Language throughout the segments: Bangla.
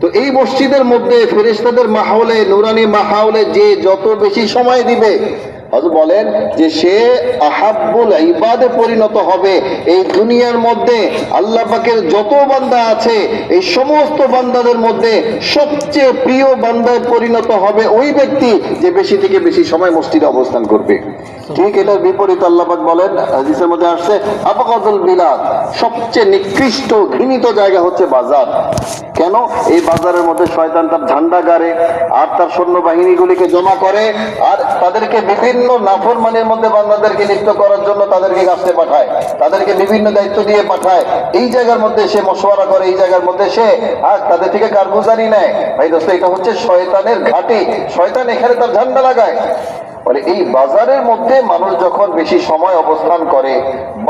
তো এই মসজিদের মধ্যে ফেরিস্তাদের মাহলে নুরানি মাহাউলে যে যত বেশি সময় দিবে বলেন যে সে আহাব্বুল ইবাদে পরিণত হবে। এই দুনিয়ার মধ্যে আল্লাহ পাকের যত বান্দা আছে, এই সমস্ত বান্দাদের মধ্যে সবচেয়ে প্রিয় বান্দায় পরিণত হবে ওই ব্যক্তি যে বেশি থেকে বেশি সময় মসজিদে অবস্থান করবে। ঠিক এটার বিপরীত আল্লাপাক বলেন, হাদিসের মধ্যে আসছে, আবগাদুল বিলাদ, সবচেয়ে নিকৃষ্ট ঘৃণিত জায়গা হচ্ছে বাজার। কেন? এই বাজারের মধ্যে শয়তান তার ঝান্ডা গাড়ে, আর তার সৈন্যবাহিনীগুলিকে জমা করে, আর তাদেরকে বিভিন্ন নাফরমানের মধ্যে বান্দাদেরকে লিপ্ত করার জন্য তাদেরকে কাছে পাঠায়, তাদেরকে বিভিন্ন দায়িত্ব দিয়ে পাঠায়। এই জায়গার মধ্যে সে মশওয়ারা করে, এই জায়গার মধ্যে সে। আর তাদের থেকে কারগুজারি নেয়। ভাই দোস্ত, এটা হচ্ছে শয়তানের ঘাটি। শয়তান এখানে তার ঝান্ডা লাগায়। বলে এই বাজারের মধ্যে মানুষ যখন বেশি সময় অবস্থান করে,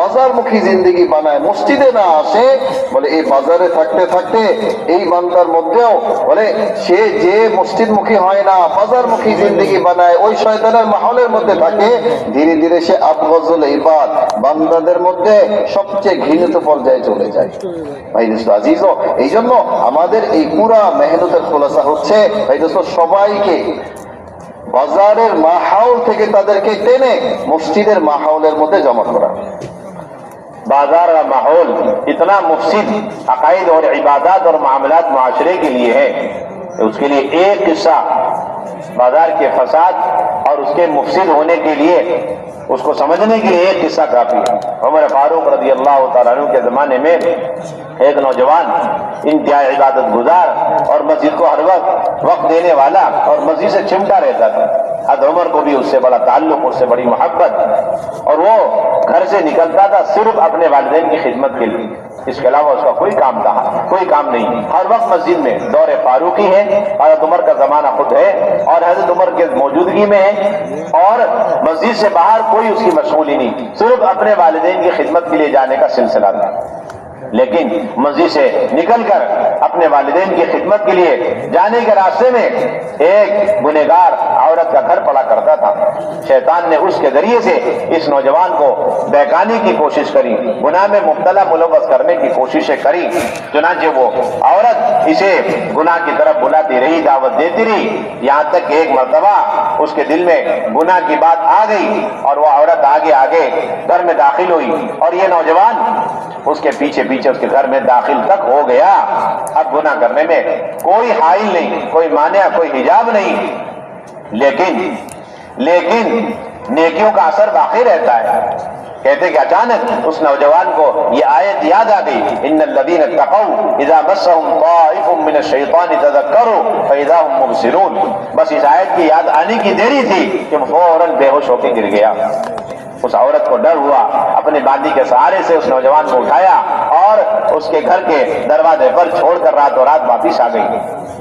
বাজারমুখী জিন্দিগি বানায়, মসজিদে না আসে, বলে এই বাজারে থাকতে থাকতে এই বান্দার মধ্যেও, বলে সে যে মসজিদমুখী হয় না, বাজারমুখী জিন্দিগি বানায়, ওই শয়তানের মাহলের মধ্যে থাকে, ধীরে ধীরে সে আবগজল ইবাদ বান্দাদের মধ্যে সবচেয়ে ঘৃণিত পর্যায়ে চলে যায়। ভাই দোস্ত আজিজ এই জন্য আমাদের এই পুরা মেহনতের খোলাসা হচ্ছে, ভাই দোস্ত সবাইকে বাজারের মাহাউল থেকে তাদেরকে টেনে মসজিদের মাহাউলের মধ্যে জমা করা اس کو سمجھنے کے لیے ایک قصہ کافی ہے۔ عمر فاروق رضی اللہ تعالیٰ عنہ کے زمانے میں ایک نوجوان انتہائی عبادت گزار اور مسجد کو ہر وقت وقت دینے والا اور مسجد سے چمٹا رہتا تھا۔ حد عمر کو بھی اس سے بڑا تعلق، اس سے بڑی محبت۔ اور وہ گھر سے نکلتا تھا صرف اپنے والدین کی خدمت کے لیے۔ اس کے علاوہ اس کا کوئی کام تھا، کوئی کام نہیں۔ ہر وقت مسجد میں دور فاروقی ہے حضرت عمر کا زمانہ خود ہے اور حضرت عمر کے موجودگی میں ہے اور مسجد سے باہر کوئی اس کی مشغولی نہیں، صرف اپنے والدین کی خدمت کے لیے جانے کا سلسلہ تھا۔ لیکن مسجد سے نکل کر اپنے والدین کی خدمت کے لیے جانے کے راستے میں ایک گنہگار عورت کا گھر پڑا کرتا تھا۔ شیطان نے اس کے ذریعے سے اس نوجوان کو بہکانے کی کوشش کری، گناہ میں مبتلا ملوث کرنے کی کوششیں کری۔ چنانچہ وہ عورت اسے گناہ کی طرف بلاتی رہی، دعوت دیتی رہی۔ یہاں تک کہ ایک مرتبہ اس کے دل میں گناہ کی بات آ گئی اور وہ عورت آگے آگے گھر میں داخل ہوئی۔ اور یہ نوجوان اس کے پیچھے پیچھے اس کے گھر میں داخل تک ہو گیا۔ اب گناہ کرنے میں کوئی حائل نہیں، کوئی مانع، کوئی حجاب نہیں۔ لیکن لیکن، نیکیوں کا اثر باقی رہتا ہے۔ کہتے کہ اچانک اس نوجوان کو یہ آیت یاد آ گئی، ان الذين اتقوا اذا مسهم طائف من الشیطان تذكروا فاذا هم مبصرون. بس اس آیت کی یاد آنے کی دیری تھی کہ فوراً بے ہوش ہو کے گر گیا۔ اس عورت کو ڈر ہوا اپنے بادی کے سہارے سے اس نوجوان کو اٹھایا اور اس کے گھر کے دروازے پر چھوڑ کر رات و رات واپس آ گئی۔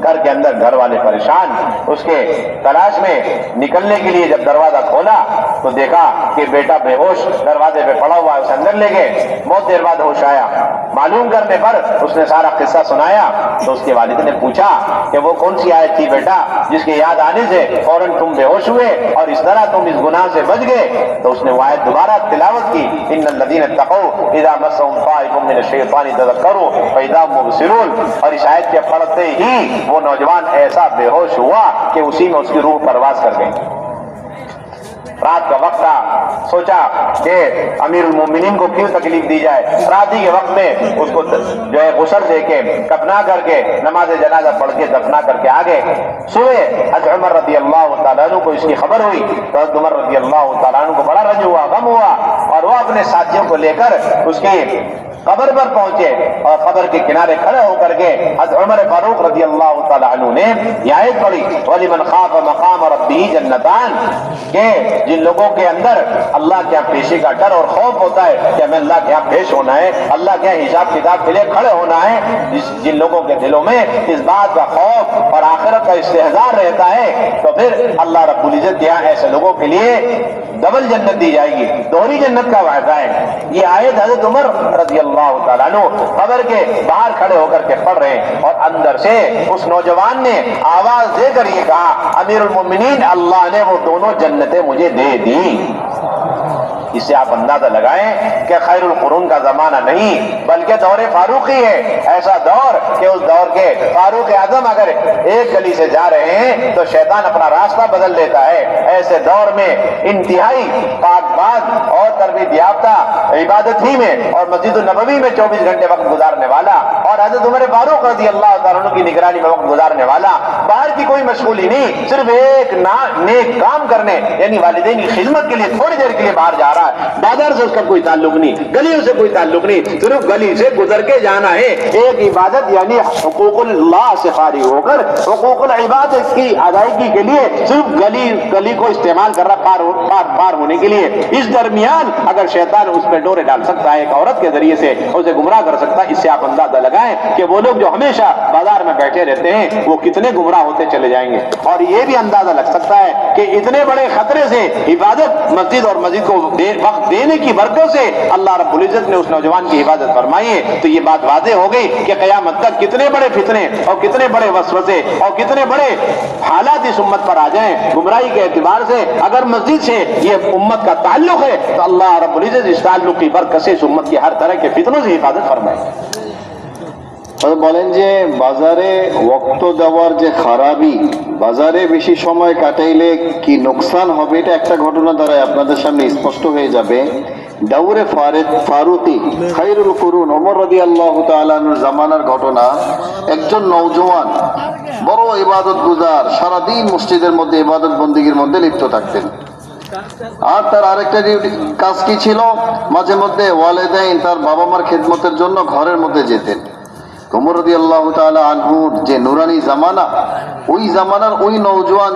گھر کے اندر گھر والے پریشان۔ اس کے تلاش میں نکلنے کے لیے جب دروازہ کھولا تو دیکھا کہ بیٹا بے ہوش دروازے پہ پڑا ہوا ہے، اسے اندر لے گئے۔ بہت دیر بعد ہوش آیا۔ معلوم کرنے پر اس نے سارا قصہ سنایا تو اس کے والد نے پوچھا کہ وہ کون سی آیت تھی بیٹا جس کے یاد آنے سے فوراً تم بے ہوش ہوئے اور اس طرح تم اس گناہ سے بچ گئے؟ تو اس نے وہ آیت دوبارہ تلاوت کی، ان الذين اتقوا اذا مسهم طائف من الشيطان تذكروا فاذا مبصرون اور اس آیت کے پڑھتے ہی وہ نوجوان ایسا بے ہوش ہوا کہ اسی میں اس کی روح پرواز کر گئی رات کا وقت تھا۔ سوچا کہ امیر المومنین کو کیوں تکلیف دی جائے؟ رات ہی کے وقت میں اس کو جو ہے غسل دے کے کپنا کر کے، نماز جنازہ پڑھ کے دفنا کر کے آگے۔ صبح حضرت عمر رضی اللہ تعالیٰ عنہ کو اس کی خبر ہوئی۔ تو حضرت عمر رضی اللہ تعالیٰ عنہ کو بڑا رج ہوا، غم ہوا اور وہ اپنے ساتھیوں کو لے کر اس کی قبر پر پہنچے اور قبر کے کنارے کھڑے ہو کر کے حضرت عمر فاروق رضی اللہ تعالیٰ عنہ نے یہ آیت پڑھی، وَلِمَنْ خَافَ مَقَامَ رَبِّهِ جَنَّتَان کہ جن لوگوں کے اندر اللہ کے ہاں پیشی کا ڈر اور خوف ہوتا ہے کہ ہمیں اللہ کے ہاں پیش ہونا ہے، اللہ کے ہاں حساب کتاب کے لیے کھڑے ہونا ہے جن لوگوں کے دلوں میں اس بات کا خوف اور آخرت کا استحصار رہتا ہے، تو پھر اللہ رب العزت یہاں ایسے لوگوں کے لیے ڈبل جنت دی جائے گی۔ دوہری جنت کا وعدہ ہے۔ یہ آیت حضرت عمر رضی اللہ تعالیٰ خبر کے باہر کھڑے ہو کر کے پڑھ رہے ہیں اور اندر سے اس نوجوان نے آواز دے کر یہ کہا امیر المومنین اللہ نے وہ دونوں جنتیں مجھے دے دی اسے سے آپ اندازہ لگائیں کہ خیر القرون کا زمانہ نہیں، بلکہ دور فاروقی ہے۔ ایسا دور کہ اس دور کے فاروق اعظم اگر ایک گلی سے جا رہے ہیں تو شیطان اپنا راستہ بدل لیتا ہے۔ ایسے دور میں انتہائی پاک باز اور تربیت یافتہ عبادت ہی میں اور مسجد النبوی میں چوبیس گھنٹے وقت گزارنے والا اور حضرت عمر فاروق رضی اللہ تعالیٰ کی نگرانی میں وقت گزارنے والا، باہر کی کوئی مشغولی نہیں، صرف ایک نیک کام کرنے یعنی والدین کی خدمت کے لیے تھوڑی دیر کے لیے باہر جا رہا ہے بادر سے اس کا کوئی تعلق نہیں گلیوں سے کوئی تعلق نہیں صرف گلی سے گزر کے جانا ہے۔ ایک عبادت یعنی حقوق اللہ سے خارج ہو کر حقوق العباد کی ادائیگی کے لیے صرف گلی گلی کو استعمال کر رہا پار, پار, پار ہونے کے لیے۔ اس درمیان اگر شیطان اس پہ ڈورے ڈال سکتا ہے ایک عورت کے ذریعے سے اسے گمراہ کر سکتا ہے اس سے آپ اندازہ لگائیں کہ وہ لوگ جو ہمیشہ بازار میں بیٹھے رہتے ہیں وہ کتنے گمراہ ہوتے چلے جائیں گے۔ اور یہ بھی اندازہ لگ سکتا ہے کہ اتنے بڑے خطرے سے عبادت مسجد اور مسجد کو دے وقت دینے کی برکوں سے اللہ رب العزت نے اس نوجوان کی حفاظت فرمائی ہے۔ تو یہ بات واضح ہو گئی کہ قیامت تک کتنے بڑے فتنے اور کتنے بڑے وسوسے اور کتنے بڑے حالات اس امت پر آ جائیں۔ گمراہی کے اعتبار سے اگر مسجد سے یہ امت کا تعلق ہے، تو اللہ رب العزت اس تعلق کی برکت سے اس امت کی ہر طرح کے فتنوں سے حفاظت فرمائے۔ হয়তো বলেন যে বাজারে ওক্ত দেওয়ার যে খারাপই বাজারে বেশি সময় কাটাইলে কি নোকসান হবে? এটা একটা ঘটনা দ্বারা আপনাদের সামনে স্পষ্ট হয়ে যাবে। দাউরে ফারেক ফারুকি খাইরুল করুন, ওমর রদি আল্লাহ তালানুর জামানার ঘটনা। একজন নৌজওয়ান বড় ইবাদত গুজার, সারাদিন মসজিদের মধ্যে ইবাদত বন্দীগীর মধ্যে লিপ্ত থাকতেন। আর তার আরেকটা ডিউটি, কাজ কি ছিল? মাঝে মধ্যে ওয়ালেদাইন তার বাবা মার খেদমতের জন্য ঘরের মধ্যে যেতেন। কোমরদি আল্লাহ তাআলা আনহুর যে নুরানি জামানা, ওই জামানার ওই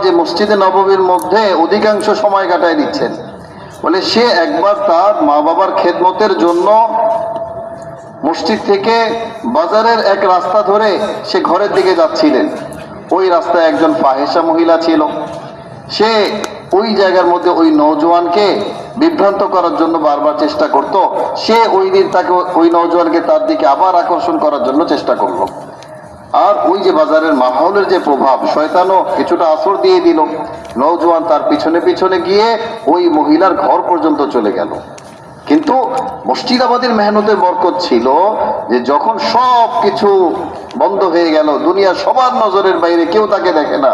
যে মসজিদে নববীর মধ্যে অধিকাংশ সময় কাটায় বলে সে একবার তার মা বাবার খেদমতের জন্য মসজিদ থেকে বাজারের এক রাস্তা ধরে সে ঘরের দিকে যাচ্ছিলেন। ওই রাস্তায় একজন ফাহেসা মহিলা ছিল। সে ওই জায়গার মধ্যে ওই নৌজওয়ানকে বিভ্রান্ত করার জন্য বারবার চেষ্টা করত। সে ওই দিন তাকে ওই নৌজওয়ানকে তার দিকে আবার আকর্ষণ করার জন্য চেষ্টা করল। আর ওই যে বাজারের মাহলের যে প্রভাব, শয়তানও কিছুটা আসর দিয়ে দিল। নৌজওয়ান তার পিছনে পিছনে গিয়ে ওই মহিলার ঘর পর্যন্ত চলে গেল। কিন্তু মসজিদাবাদের মেহনতের বরকত ছিল যে যখন সব কিছু বন্ধ হয়ে গেল দুনিয়ার সবার নজরের বাইরে, কেউ তাকে দেখে না।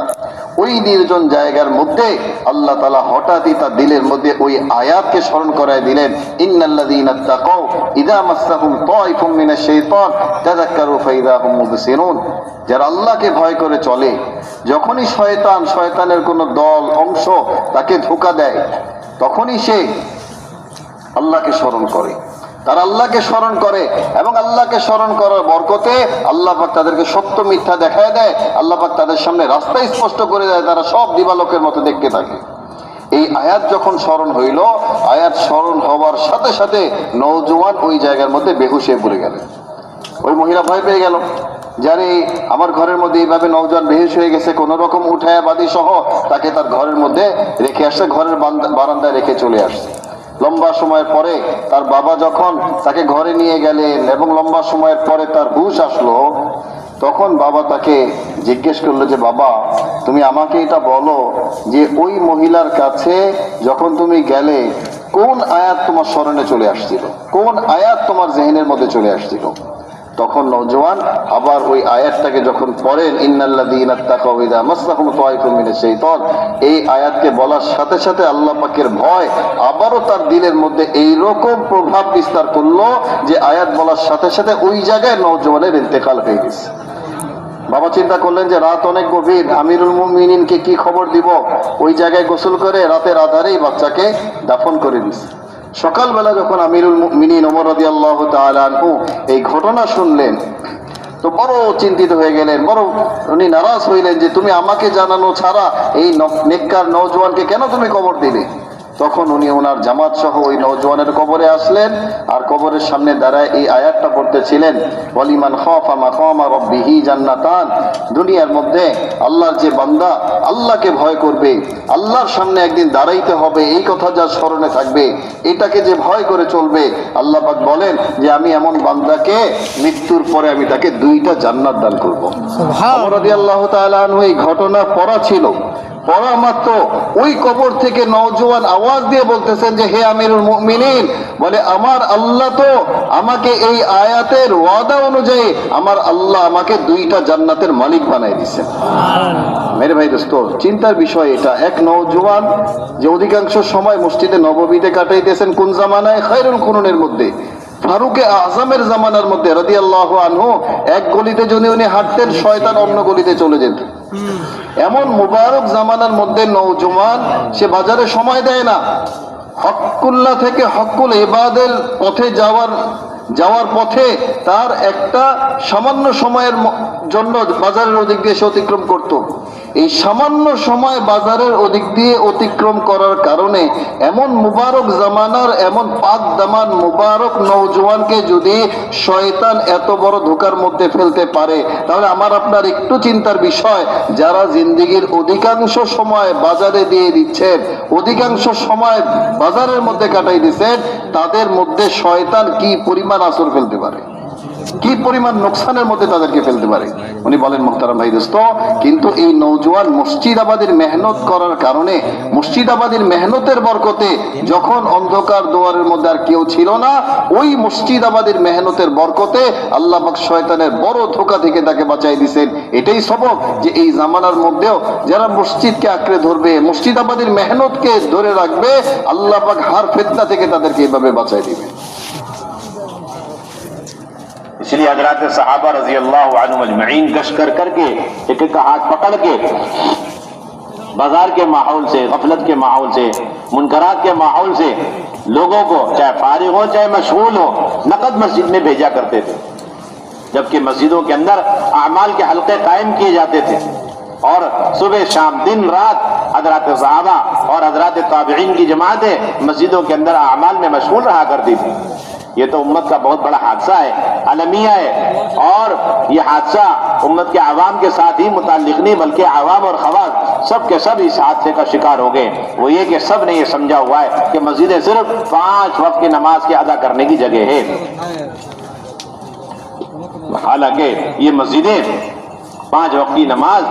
ওই নির্জন জায়গার মধ্যে আল্লাহ তালা হঠাৎই তার দিলের মধ্যে ওই আয়াতকে স্মরণ করায় দিলেন যারা আল্লাহকে ভয় করে চলে, যখনই শয়তান শয়তানের কোনো দল, অংশ তাকে ধোকা দেয়, তখনই সে আল্লাহকে স্মরণ করে। তারা আল্লাহকে স্মরণ করে এবং আল্লাহকে স্মরণ করার বরকতে আল্লাহ পাক তাদেরকে সত্য মিথ্যা দেখায় দেয়, আল্লাহ পাক তাদের সামনে রাস্তা স্পষ্ট করে দেয়, তারা সব দিবালোকের মতো দেখতে থাকে। এই আয়াত যখন স্মরণ হইল, আয়াত স্মরণ হওয়ার সাথে সাথে নৌজওয়ান ওই জায়গার মধ্যে বেহুশ পড়ে গেলেন ওই মহিলা ভয় পেয়ে গেল যারে আমার ঘরের মধ্যে এইভাবে নৌজন বেহুশ হয়ে গেছে, কোন রকম উঠায় বাদী সহ তাকে তার ঘরের মধ্যে রেখে আসছে, ঘরের বারান্দায় রেখে চলে আসছে। লম্বা সময়ের পরে তার বাবা যখন তাকে ঘরে নিয়ে গেলেন এবং লম্বা সময়ের পরে তার হুশ আসলো, তখন বাবা তাকে জিজ্ঞেস করল যে, বাবা, তুমি আমাকে এটা বলো যে, ওই মহিলার কাছে যখন তুমি গেলে, কোন আয়াত তোমার স্মরণে চলে আসছিল? কোন আয়াত তোমার জেহেনের মধ্যে চলে আসছিল? তখন নওজোয়ান আবার ওই আয়াতটাকে যখন পড়েন শাইতান এই আয়াতকে বলার সাথে সাথে আল্লাহ পাকের ভয় আবারও তার দিলের মধ্যে এই রকম প্রভাব বিস্তার করল যে আয়াত বলার সাথে সাথে ওই জায়গায় নওজোয়ানের ইন্তেকাল হয়ে গেছে। বাবা চিন্তা করলেন যে রাত অনেক গভীর, আমিরুল মুমিনিনকে কি খবর দিব? ওই জায়গায় গোসল করে রাতের আধারেই বাচ্চাকে দাফন করে দিছে। সকালবেলা যখন আমিরুল মুমিনিন ওমর রাদিয়াল্লাহু আল্লাহ তালু এই ঘটনা শুনলেন, তো বড় চিন্তিত হয়ে গেলেন, বড় উনি নারাজ হইলেন যে, তুমি আমাকে জানানো ছাড়া এই নেককার নজওয়ানকে কেন তুমি কবর দিলে? তখন উনি ওনার জামাত সহ ওই নওজোয়ানের কবরে আসলেন আর কবরের সামনে দাঁড়ায় এই আয়াতটা পড়তেছিলেন বলিমান খফা রব্বিহি জান্নাতান। দুনিয়ার মধ্যে আল্লাহর যে বান্দা আল্লাহকে ভয় করবে আল্লাহর সামনে একদিন দাঁড়াইতে হবে এই কথা যা স্মরণে থাকবে এটাকে যে ভয় করে চলবে আল্লাহ পাক বলেন যে আমি এমন বান্দাকে মৃত্যুর পরে আমি তাকে দুইটা জান্নাত দান করব। এই ঘটনা পড়া ছিল। পড়া মাত্র ওই কবর থেকে নওজোয়ান আওয়াজ দিয়ে বলতেছেন যে হে আমিরুল মুমিনিন বলে আমার আল্লাহ তো আমাকে এই আয়াতের ওয়াদা অনুযায়ী আমার আল্লাহ আমাকে দুইটা জান্নাতের মালিক বানাই দিছেন মেরে ভাই দোস্ত চিন্তার বিষয় এটা। এক নওজোয়ান যে অধিকাংশ সময় মসজিদে নববীতে কাটাইতেছেন কোন জামানায়? খায়রুল কুরুনের মধ্যে। ফারুকে আজমের জামানার মধ্যে রাদি আল্লাহ আনহু এক গলিতে যদি উনি হাঁটতেন শয়তান অন্য গলিতে চলে যেত। এমন মুবারক জামানার মধ্যে নৌজওয়ান সে বাজারে সময় দেয় না। হকুল্লা থেকে হকুল এবাদের পথে যাওয়ার যাওয়ার পথে তার একটা সামান্য সময়ের জন্য বাজারের অধিক দিয়ে সে অতিক্রম করত। এই সামান্য সময় বাজারের ওদিক দিয়ে অতিক্রম করার কারণে এমন মুবারক জামানার, এমন পাক দামান মুবারক নৌজওয়ানকে যদি শয়তান এত বড় ধোকার মধ্যে ফেলতে পারে, তাহলে আমার আপনার একটু চিন্তার বিষয়, যারা জিন্দিগির অধিকাংশ সময় বাজারে দিয়ে দিচ্ছেন, অধিকাংশ সময় বাজারের মধ্যে কাটাই দিচ্ছেন, তাদের মধ্যে শয়তান কি পরিমাণ আসর ফেলতে পারে? কি পরিমাণ নোকসানের মধ্যে তাদেরকে ফেলতে পারে? উনি বলেন, মুখতারাম ভাই দোস্ত, কিন্তু এই নৌজওয়ান মসজিদাবাদের মেহনত করার কারণে মসজিদাবাদের মেহনতের বরকতে যখন অন্ধকার দুয়ারের মধ্যে আর কেউ ছিল না, ওই মসজিদাবাদের মেহনতের বরকতে আল্লাহ পাক শয়তানের বড় ধোকা থেকে তাকে বাঁচাই দিছেন। এটাই সবক যে এই জামানার মধ্যেও যারা মসজিদকে আঁকড়ে ধরবে মসজিদাবাদের মেহনতকে ধরে রাখবে, আল্লাহ পাক হার ফেতনা থেকে তাদেরকে এভাবে বাঁচাই দিবে اس لیے حضرات صحابہ رضی اللہ عنہ اجمعین گش کر کر کے ایک ایک ہاتھ پکڑ کے بازار کے ماحول سے، غفلت کے ماحول سے، منکرات کے ماحول سے لوگوں کو، چاہے فارغ ہو، چاہے مشغول ہو، نقد مسجد میں بھیجا کرتے تھے۔ جبکہ مسجدوں کے اندر اعمال کے حلقے قائم کیے جاتے تھے۔ اور صبح، شام، دن، رات حضرات صحابہ اور حضرات تابعین کی جماعتیں مسجدوں کے اندر اعمال میں مشغول رہا کرتی تھی یہ تو امت کا بہت بڑا حادثہ ہے المیہ ہے۔ اور یہ حادثہ امت کے عوام کے ساتھ ہی متعلق نہیں، بلکہ عوام اور خواص سب کے سب اس حادثے کا شکار ہو گئے۔ وہ یہ کہ سب نے یہ سمجھا ہوا ہے کہ مسجدیں صرف پانچ وقت کی نماز کے ادا کرنے کی جگہ ہے۔ حالانکہ یہ مسجدیں پانچ وقت کی نماز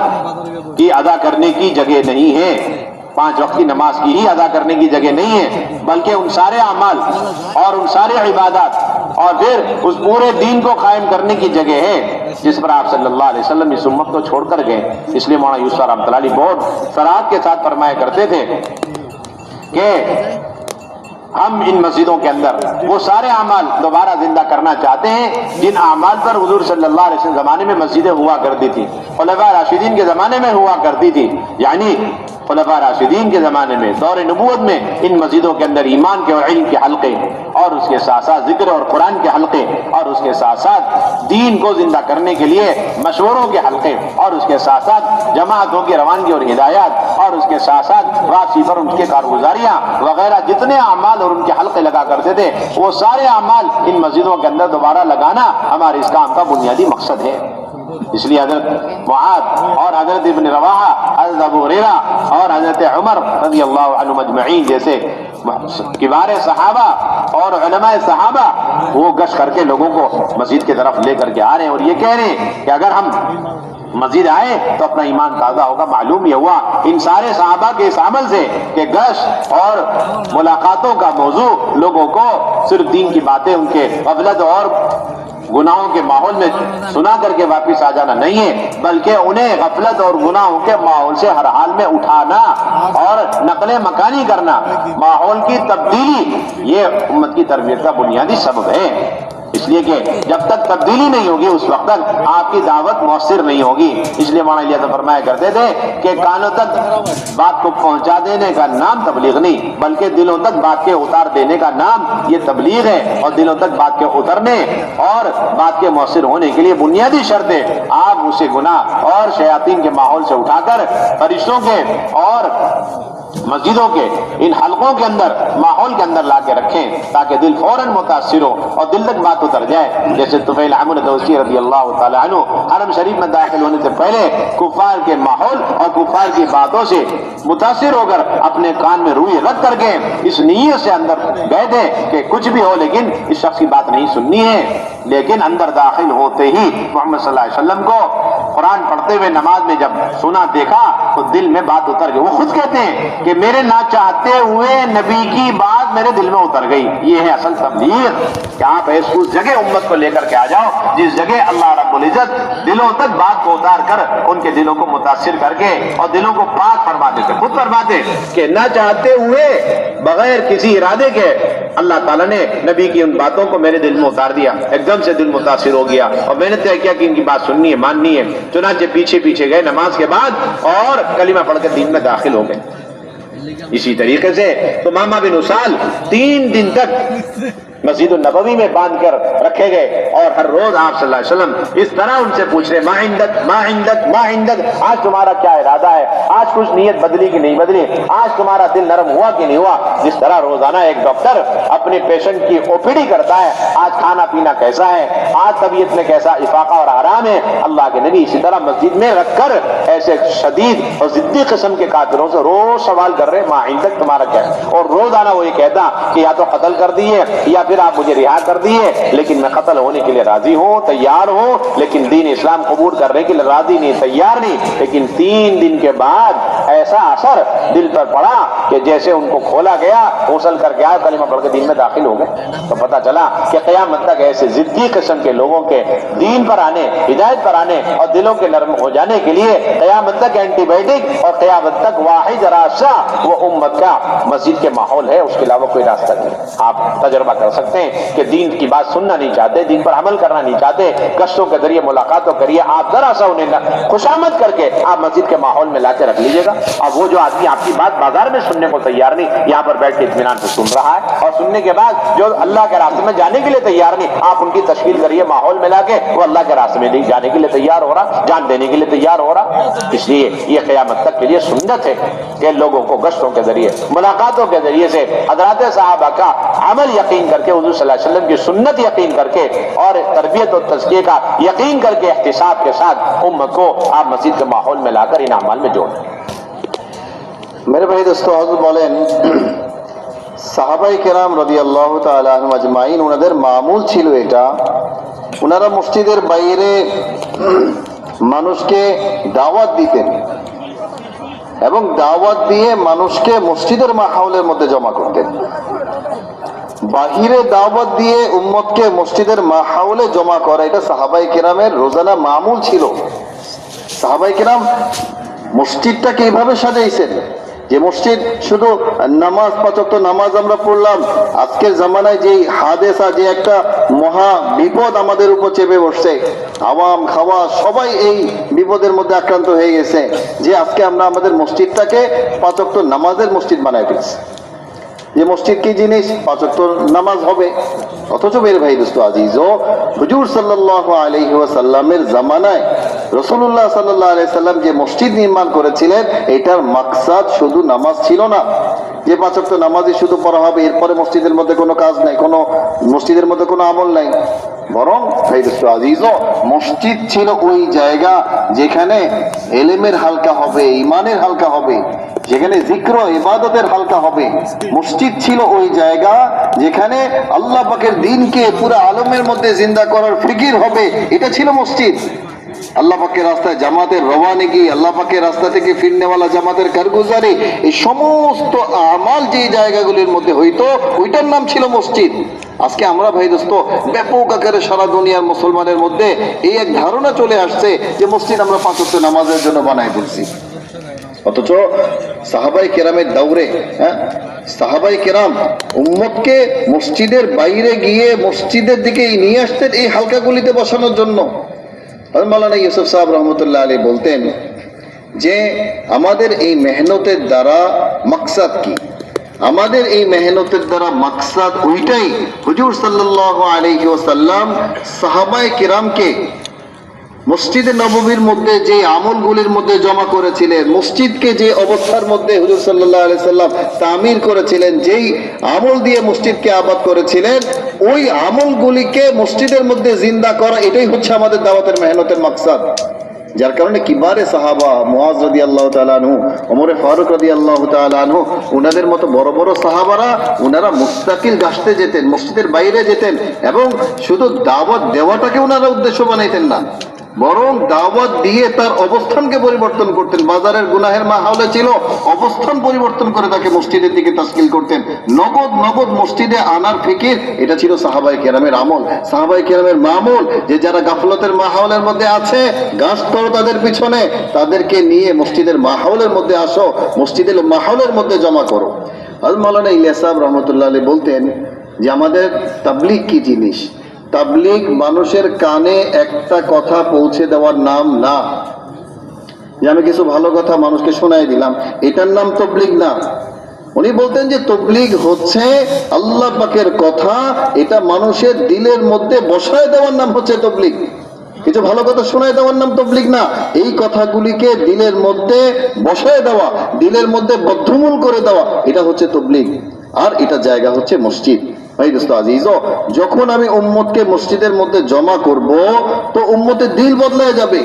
کی ادا کرنے کی جگہ نہیں ہے پانچ وقت کی نماز کی ہی ادا کرنے کی جگہ نہیں ہے، بلکہ ان سارے اعمال اور ان سارے عبادات اور پھر اس پورے دین کو قائم کرنے کی جگہ ہے، جس پر آپ صلی اللہ علیہ وسلم اس امت کو چھوڑ کر گئے۔ اس لیے مولانا یوسف رحمۃ اللہ علیہ بہت سرات کے ساتھ فرمایا کرتے تھے کہ ہم ان مسجدوں کے اندر وہ سارے اعمال دوبارہ زندہ کرنا چاہتے ہیں۔ جن اعمال پر حضور صلی اللہ علیہ وسلم زمانے میں مسجدیں ہوا کرتی تھی علماء راشدین کے زمانے میں ہوا کرتی تھی یعنی خلفاء راشدین کے زمانے میں، دور نبوت میں ان مسجدوں کے اندر ایمان کے اور علم کے حلقے اور اس کے ساتھ ساتھ ذکر اور قرآن کے حلقے اور اس کے ساتھ ساتھ دین کو زندہ کرنے کے لیے مشوروں کے حلقے اور اس کے ساتھ ساتھ جماعتوں کی روانگی اور ہدایات اور اس کے ساتھ ساتھ راسی پر ان کے کارگزاریاں وغیرہ جتنے اعمال اور ان کے حلقے لگا کرتے تھے، وہ سارے اعمال ان مسجدوں کے اندر دوبارہ لگانا ہمارے اس کام کا بنیادی مقصد ہے۔ اس لیے حضرت معاد اور حضرت ابن رواحہ، حضرت ابو ریرا اور حضرت عمر رضی اللہ عنہ مجمعین جیسے کبار صحابہ اور علماء صحابہ وہ گش کر کے لوگوں کو مسجد کی طرف لے کر کے آ رہے ہیں اور یہ کہہ رہے ہیں کہ اگر ہم مسجد آئے تو اپنا ایمان تازہ ہوگا، معلوم یہ ہوا ان سارے صحابہ کے اس عمل سے کہ گش اور ملاقاتوں کا موضوع لوگوں کو صرف دین کی باتیں، ان کے غفلت اور گناہوں کے ماحول میں سنا کر کے واپس آ جانا نہیں ہے، بلکہ انہیں غفلت اور گناہوں کے ماحول سے ہر حال میں اٹھانا اور نقل مکانی کرنا۔ ماحول کی تبدیلی، یہ امت کی تربیت کا بنیادی سبب ہے۔ اس لیے کہ جب تک تبدیلی نہیں ہوگی اس وقت تک آپ کی دعوت مؤثر نہیں ہوگی۔ اس لیے مانا لیا تو فرمایا کرتے تھے کہ کانوں تک بات کو پہنچا دینے کا نام تبلیغ نہیں، بلکہ دلوں تک بات کے اتار دینے کا نام یہ تبلیغ ہے اور دلوں تک بات کے اترنے اور بات کے مؤثر ہونے کے لیے بنیادی شرط ہے آپ اسے گناہ اور شیاطین کے ماحول سے اٹھا کر فرشتوں کے اور مسجدوں کے، ان حلقوں کے اندر، ماحول کے اندر لا کے رکھیں تاکہ دل فوراً متاثر ہو اور دل تک بات اتر جائے۔ جیسے طفیل عمر رضی اللہ تعالیٰ عنہ حرم شریف میں داخل ہونے سے پہلے کفار کے ماحول اور کفار کی باتوں سے متاثر ہو کر اپنے کان میں روئی رکھ کر کے اس نیت سے اندر بیٹھے کہ کچھ بھی ہو لیکن اس شخص کی بات نہیں سننی ہے۔ لیکن اندر داخل ہوتے ہی محمد صلی اللہ علیہ وسلم کو قرآن پڑھتے ہوئے نماز میں جب سنا دیکھا تو دل میں بات اتر گئی۔ وہ خود کہتے ہیں کہ میرے نہ چاہتے ہوئے نبی کی بات میرے دل میں اتر گئی۔ یہ ہے اصل تبلیغ۔ کہ آپ اس جگہ امت کو لے کر کے آ جاؤ۔ جس جگہ اللہ رب العزت دلوں تک بات کو اتار کر ان کے دلوں کو متاثر کر کے اور دلوں کو پاک فرما دیتے خود فرما دے کہ نہ چاہتے ہوئے بغیر کسی ارادے کے اللہ تعالیٰ نے نبی کی ان باتوں کو میرے دل میں اتار دیا۔ ایک دم سے دل متاثر ہو گیا اور میں نے طے کیا کہ ان کی بات سننی ہے، ماننی ہے۔ چنانچہ پیچھے پیچھے گئے نماز کے بعد اور کلمہ پڑھ کے دین میں داخل ہو گئے۔ اسی طریقے سے تو ماما بن اسال تین دن تک مسجد النبوی میں باندھ کر رکھے گئے اور ہر روز آپ صلی اللہ علیہ وسلم اس طرح ان سے پوچھ رہے ما عندک؟ ما عندک؟ ما عندک؟ آج تمہارا کیا ارادہ ہے؟ آج کچھ نیت بدلی کہ نہیں بدلی؟ آج تمہارا دل نرم ہوا کہ نہیں ہوا؟ جس طرح روزانہ ایک ڈاکٹر اپنے پیشنٹ کی او پی ڈی کرتا ہے، آج کھانا پینا کیسا ہے؟ آج طبیعت میں کیسا افاقہ اور آرام ہے؟ اللہ کے نبی اسی طرح مسجد میں رکھ کر ایسے شدید اور ضدی قسم کے قاتلوں سے روز سوال کر رہے ما عندک؟ تمہارا کیا ہے؟ اور روزانہ وہ یہ کہتا کہ یا تو قتل کر دیے، یا پھر پھر آپ مجھے رہا کر دیے لیکن میں قتل ہونے کے لیے راضی ہوں، تیار ہوں، لیکن دین اسلام قبول کرنے کے لیے راضی نہیں، تیار نہیں، لیکن تین دن کے بعد ایسا اثر دل پر پڑا کہ جیسے ان کو کھولا گیا، غسل کر کے کلمہ پڑھ کے دین میں داخل ہو گئے۔ تو پتا چلا کہ قیامت تک ایسے ضدی قسم کے لوگوں کے دین پر آنے، ہدایت پر آنے اور دلوں کے نرم ہو جانے کے لیے قیامت تک اینٹی بایوٹک اور قیامت تک واحد راستہ وہ امت کا مسجد کے ماحول ہے، اس کے علاوہ کوئی راستہ نہیں۔ آپ تجربہ کر سکتے ہیں کہ دین کی بات سننا نہیں چاہتے، دین پر عمل کرنا نہیں چاہتے، کشتوں کے ذریعے ملاقاتوں کریے آپ ذرا سا انہیں خوشامد کر کے آپ مسجد کے ماحول میں لا کے رکھ لیجیے گا۔ اور وہ جو آدمی آپ کی بات بازار میں سننے کو تیار نہیں، یہاں پر بیٹھ کے اطمینان سے سن رہا ہے اور سننے کے بعد جو اللہ کے راستے میں جانے کے لیے تیار نہیں، آپ ان کی تشکیل کریے ماحول میں لا کے وہ اللہ کے راستے میں نہیں جانے کے لیے تیار ہو رہا، جان دینے کے لیے تیار ہو رہا۔ اس لیے یہ قیامت تک کے لیے سنت ہے کہ لوگوں کو گشتوں کے ذریعے، ملاقاتوں کے ذریعے سے حضرات صاحبہ کا عمل یقین کر کے، حضور صلی اللہ علیہ وسلم کی سنت یقین کر کے اور تربیت و تزکیے کا یقین کر کے احتساب کے ساتھ امت کو آپ مسجد کے ماحول میں لا کر ان اعمال میں جوڑ دیں۔ মেরে ভাই দোস্ত বলেন সাহাবাই কেরাম রবি আল্লাহ আজমাইন ওনাদের মামুল ছিল এটা ওনারা মসজিদের বাইরে মানুষকে দাওয়াত দিতেন এবং দাওয়াত দিয়ে মানুষকে মসজিদের মাহাউলের মধ্যে জমা করতেন বাহিরে দাওয়াত দিয়ে উম্মতকে মসজিদের মাহাউলে জমা করা এটা সাহাবাই কেরামের রোজানা মামুল ছিল সাহাবাই কেরাম মসজিদটাকে এইভাবে সাজাইছেন? যে মসজিদ শুধু নামাজ পাচক নামাজ আমরা পড়লাম, আজকের জামানায় যে হাদেসা, যে একটা মহা বিপদ আমাদের উপর চেপে বসছে, আওয়াম, খাওয়া, সবাই এই বিপদের মধ্যে আক্রান্ত হয়ে গেছে, যে আজকে আমরা আমাদের মসজিদটাকে পাচক নামাজের মসজিদ বানাই ফেলছি। যে মসজিদ কি জিনিস পাঁচক নামাজ হবে অথচ বের ভাই দোস্ত আজিজ ও হুজুর সাল্লাহ আলহি জামানায় রসুল্লাহ সাল্লাহ আলাই সাল্লাম যে মসজিদ নির্মাণ করেছিলেন, এটার মাকসাদ শুধু নামাজ ছিল না। যে পাঁচক তো নামাজই শুধু পড়া হবে, এরপরে মসজিদের মধ্যে কোনো কাজ নাই, কোনো মসজিদের মধ্যে কোনো আমল নাই। বরং ভাই দোস্ত, আজিজ ও মসজিদ ছিল ওই জায়গা যেখানে এলেমের হালকা হবে, ইমানের হালকা হবে। যেখানে জিক্র ইবাদতের হালকা হবে। মসজিদ ছিল ওই জায়গা যেখানে আল্লাহ পাকের দিনকে পুরো আলমের মধ্যে জিন্দা করার ফিকির হবে। এটা ছিল মসজিদ। আল্লাহ পাকের রাস্তায় জামাতের আল্লাহ পাকের রাস্তা থেকে ফিরনেওয়ালা জামাতের এই সমস্ত আমাল যে জায়গাগুলির মধ্যে হইতো, ওইটার নাম ছিল মসজিদ। আজকে আমরা ভাই দোস্ত, ব্যাপক আকারে সারা দুনিয়ার মুসলমানের মধ্যে এই এক ধারণা চলে আসছে যে মসজিদ আমরা পাঁচ নামাজের জন্য বানাই ফেলছি। অথচ সাহাবাই কেরামের দাউরে হ্যাঁ? সাহাবাই কেরাম উম্মতকে মসজিদের বাইরে গিয়ে মসজিদের দিকে নিয়ে আসতেন এই হালকাগুলিতে বসানোর জন্য। মালানা ইউসুফ সাহেব রহমতুল্লাহ আলী বলতেন যে, আমাদের এই মেহনতের দ্বারা মাকসাদ কি? আমাদের এই মেহনতের দ্বারা মাকসাদ ওইটাই। হুজুর সাল্লাহ আলহি ওসাল্লাম সাহাবাই কিরামকে মসজিদে নববীর মধ্যে যে আমলগুলির মধ্যে জমা করেছিলেন, মসজিদকে যে অবস্থার মধ্যে হুজুর সাল্লাহ আলি সাল্লাম তামির করেছিলেন, যেই আমল দিয়ে মসজিদকে আবাদ করেছিলেন, ওই আমলগুলিকে মসজিদের মধ্যে জিন্দা করা, এটাই হচ্ছে আমাদের দাওয়াতের মেহনতের মাকসাদ। যার কারণে কিবারে সাহাবা মুয়াজ রদি আল্লাহ তালানহু ওমরে ফারুক রদি আল্লাহ তালানহু উনাদের মতো বড় বড় সাহাবারা উনারা মুস্তাকিল গাছতে যেতেন, মসজিদের বাইরে যেতেন, এবং শুধু দাওয়াত দেওয়াটাকে ওনারা উদ্দেশ্য বানাইতেন না। বরং দাওয়াত দিয়ে তার অবস্থানকে পরিবর্তন করতেন। বাজারের গুনাহের মাহালে ছিল অবস্থান পরিবর্তন করে তাকে মসজিদের দিকে তাস্কিল করতেন। নগদ নগদ মসজিদে আনার ফিকির, এটা ছিল সাহাবাই কেরামের আমল। সাহাবাই কেরামের মামুল, যে যারা গাফলতের মাহাউলের মধ্যে আছে গাছ তর তাদের পিছনে, তাদেরকে নিয়ে মসজিদের মাহাউলের মধ্যে আসো, মসজিদের মাহাউলের মধ্যে জমা করো। আল মালানা ইলিয়াস সাহেব রহমতুল্লাহ আলী বলতেন যে, আমাদের তাবলিগ কি জিনিস? তাবলিগ মানুষের কানে একটা কথা পৌঁছে দেওয়ার নাম না। যে আমি কিছু ভালো কথা মানুষকে শোনাই দিলাম, এটার নাম তবলিগ না। উনি বলতেন যে তবলিগ হচ্ছে আল্লাহ পাকের কথা, এটা মানুষের দিলের মধ্যে বসায় দেওয়ার নাম হচ্ছে তবলিগ। কিছু ভালো কথা শোনায় দেওয়ার নাম তবলিগ না। এই কথাগুলিকে দিলের মধ্যে বসায় দেওয়া, দিলের মধ্যে বদ্ধমূল করে দেওয়া, এটা হচ্ছে তবলিগ। আর এটা জায়গা হচ্ছে মসজিদ। যখন আমি উম্মতকে মসজিদের মধ্যে জমা করব, তো উম্মতের দিল বদলায় যাবে।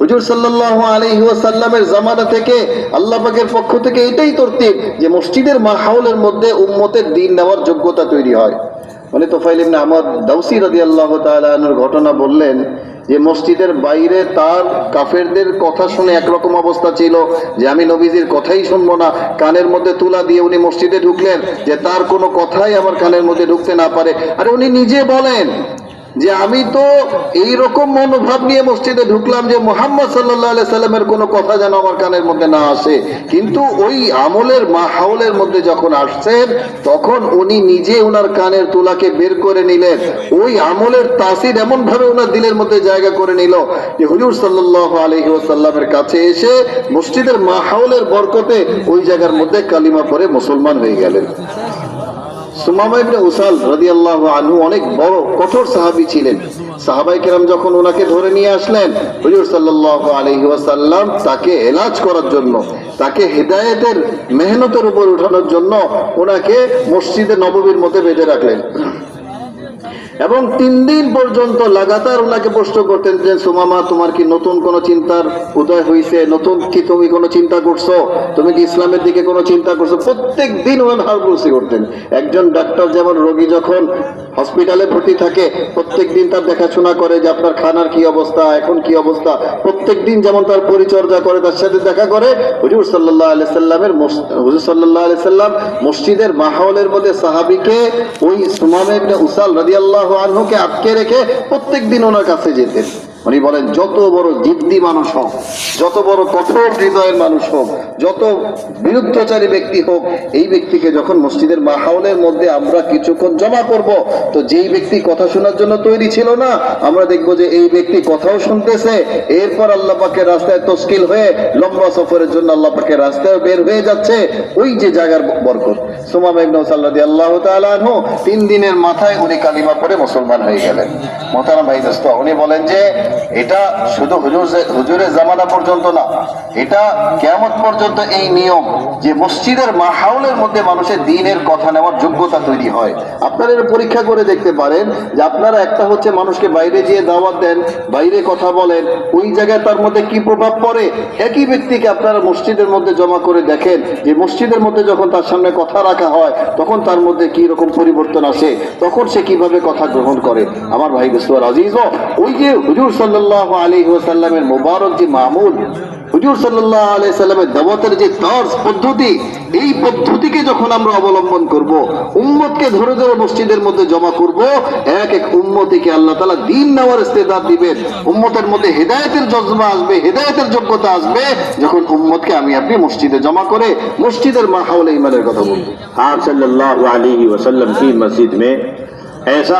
হুজুর সাল্লাল্লাহু আলাইহি ওয়াসাল্লামের জামানা থেকে আল্লাহ পাকের পক্ষ থেকে এটাই তরতিব যে মসজিদের মাহাউলের মধ্যে উম্মতের দিন নেওয়ার যোগ্যতা তৈরি হয়। মানে তোফাইল ইবনে আমার দাউসি রাদিয়াল্লাহু তাআলা আনহুর ঘটনা বললেন যে মসজিদের বাইরে তার কাফেরদের কথা শুনে একরকম অবস্থা ছিল যে আমি নবীজির কথাই শুনব না, কানের মধ্যে তুলা দিয়ে উনি মসজিদে ঢুকলেন যে তার কোনো কথাই আমার কানের মধ্যে ঢুকতে না পারে। আরে উনি নিজে বলেন যে আমি তো এই রকম মনোভাব নিয়ে মসজিদে ঢুকলাম যে মোহাম্মদ সাল্লাহ সাল্লামের কোনো কথা যেন আমার কানের মধ্যে না আসে। কিন্তু ওই আমলের মাহাউলের মধ্যে যখন আসছেন, তখন উনি নিজে ওনার কানের তুলাকে বের করে নিলেন। ওই আমলের তাসির এমন ভাবে ওনার দিলের মধ্যে জায়গা করে নিল যে হুজুর সাল্লাহ আলহি ওসাল্লামের কাছে এসে মসজিদের মাহাউলের বরকতে ওই জায়গার মধ্যে কালিমা পরে মুসলমান হয়ে গেলেন। উসাল অনেক বড় কঠোর সাহাবী ছিলেন। সাহাবাই যখন ওনাকে ধরে নিয়ে আসলেন তাকে করার জন্য, তাকে হেদায়েতের মেহনতের উপর উঠানোর জন্য ওনাকে মসজিদে নববীর মধ্যে বেঁধে রাখলেন। এবং তিন দিন পর্যন্ত লাগাতার ওনাকে প্রশ্ন করতেন যে, সুমামা, তোমার কি নতুন কোনো চিন্তার উদয় হয়েছে নতুন কি তুমি কোনো চিন্তা করছ? তুমি কি ইসলামের দিকে কোনো চিন্তা করছ? প্রত্যেক দিন ওনার হারপুরসি করতেন। একজন ডাক্তার যেমন রোগী যখন হসপিটালে ভর্তি থাকে, প্রত্যেক দিন তার দেখাশোনা করে যে, আপনার খানার কি অবস্থা, এখন কি অবস্থা? প্রত্যেক দিন যেমন তার পরিচর্যা করে, তার সাথে দেখা করে, হুজুর সাল্লাহ আলি সাল্লামের হুজুর সাল্লাহ আলি সাল্লাম মসজিদের মাহলের মধ্যে সাহাবিকে ওই সুমামে উসাল রাদিয়াল্লাহু আনহুকে আটকে রেখে প্রত্যেক দিন ওনার কাছে যেতেন উনি বলেন, যত বড় জিদ্দি মানুষ হোক, যত বড় কঠোর হৃদয়ের মানুষ হোক, যত বিরুদ্ধচারী ব্যক্তি হোক, এই ব্যক্তিকে যখন মসজিদের মাহাউলের মধ্যে আমরা কিছুক্ষণ জমা করব, তো যেই ব্যক্তি কথা শোনার জন্য তৈরি ছিল না, আমরা দেখব যে এই ব্যক্তি কথাও শুনতেছে। এরপর আল্লাহ পাকের রাস্তায় তস্কিল হয়ে লম্বা সফরের জন্য আল্লাহ পাকের রাস্তায় বের হয়ে যাচ্ছে। ওই যে জায়গার বরকত। সুমাম ইবনে সাল্লাদি আল্লাহ তাআলা আনহু তিন দিনের মাথায় উনি কালিমা পড়ে মুসলমান হয়ে গেলেন। মোহতারাম ভাই দোস্ত, উনি বলেন যে এটা শুধু হুজুর হুজুরের জামানা পর্যন্ত না, এটা কেমন পর্যন্ত এই নিয়ম যে মসজিদের মাহাউলের মধ্যে মানুষের দিনের কথা নেওয়ার যোগ্যতা তৈরি হয়। আপনারা পরীক্ষা করে দেখতে পারেন যে আপনারা একটা হচ্ছে মানুষকে বাইরে গিয়ে দাওয়াত দেন, বাইরে কথা বলেন, ওই জায়গায় তার মধ্যে কি প্রভাব পড়ে? একই ব্যক্তিকে আপনারা মসজিদের মধ্যে জমা করে দেখেন যে মসজিদের মধ্যে যখন তার সামনে কথা রাখা হয়, তখন তার মধ্যে কি রকম পরিবর্তন আসে? তখন সে কীভাবে কথা গ্রহণ করে? আমার ভাই বিশ্বর আজিজ ওই যে হুজুর সাল্লাহ আলী ওসাল্লামের মোবারক যে মামুল হুজুর সাল্লাহ আলি সাল্লামের দাবতের যে তর্স পদ্ধতি, এই পদ্ধতিকে যখন আমরা অবলম্বন করব। উম্মতকে ধরে ধরে মসজিদের মধ্যে জমা করব, এক এক উম্মতিকে আল্লাহ তালা দিন নেওয়ার ইস্তেদার দিবেন উম্মতের মধ্যে হেদায়তের যজ্মা আসবে, হেদায়তের যোগ্যতা আসবে, যখন উম্মতকে আমি আপনি মসজিদে জমা করে মসজিদের মাহাউল ইমানের কথা বলব আর সাল্লাহ আলী ওসাল্লাম কি মসজিদ মে এসা